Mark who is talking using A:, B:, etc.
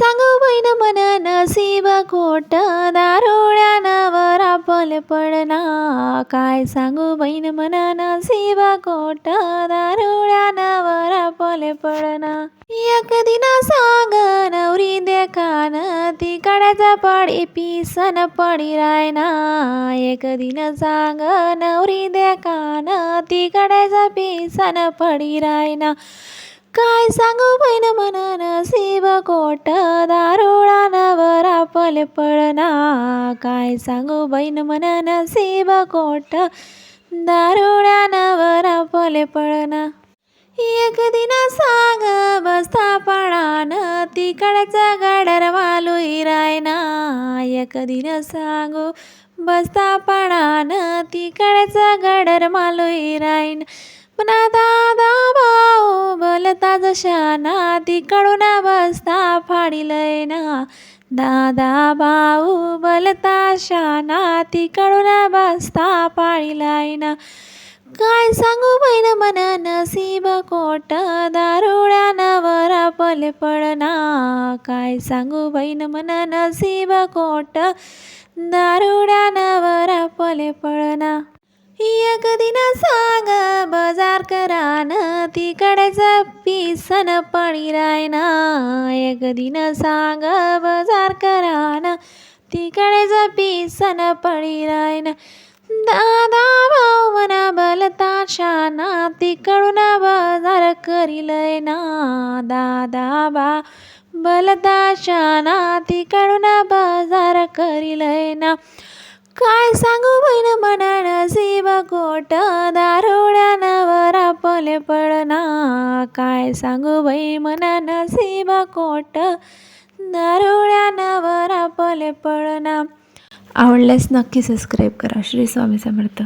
A: सांगू बहीण मन नसीब खोट दारुड्यानावर आपल पडना. काय सांगू बैन मन नसीब खोट दारुड्यानावर आपल पडना. एक दिन सांग नवरी देखान ती काड्याचा पडी पिसन पडी रायना. एक दिन सांग नवरी देखान ती काड्याचा पिसन पडी रायना. काय सांगू बहीण मन शिव कोट दारुळा नवर आपले पळना. काय सांगू बहीण मन शिव कोट दारुळा नवर आपले पळना. एक दिन सांग बसता पळान तिकडचा गडर वालू इरायना एक दिन सांगू बसता पळान तिकडचा गडर मालू रायना. पुन्हा दादा बोलता जशाना तिकडून बसता फाडिलय ना दादा भाऊ बलता शाना तिकडून बसता पाळीलाय ना काय सांगू बैन मन नसीब कोट दारुड्यानावर पल पडना। काय सांगू बैन मन नसीब कोट दारुड्या दारुड्यानावर पल पडना। एक दिन सांग बाजार करा तिकडेच पिसन पडी रायना एक दिन सांग बाजार कराना. तिकडेच पिसन पडी रायना दादा भाऊ मना बलता शाना. तिकडून बाजार करीलय ना दादा बा बलता शाना. तिकडून बाजार करीलय ना. काय सांगू बहीण मन नसीब कोट दा ना काय सांगू बाई मना नसीबा कोट. दारुड्यानावर आपले पळना आवडल्यास नक्की सबस्क्राईब करा. श्री स्वामी समर्थ.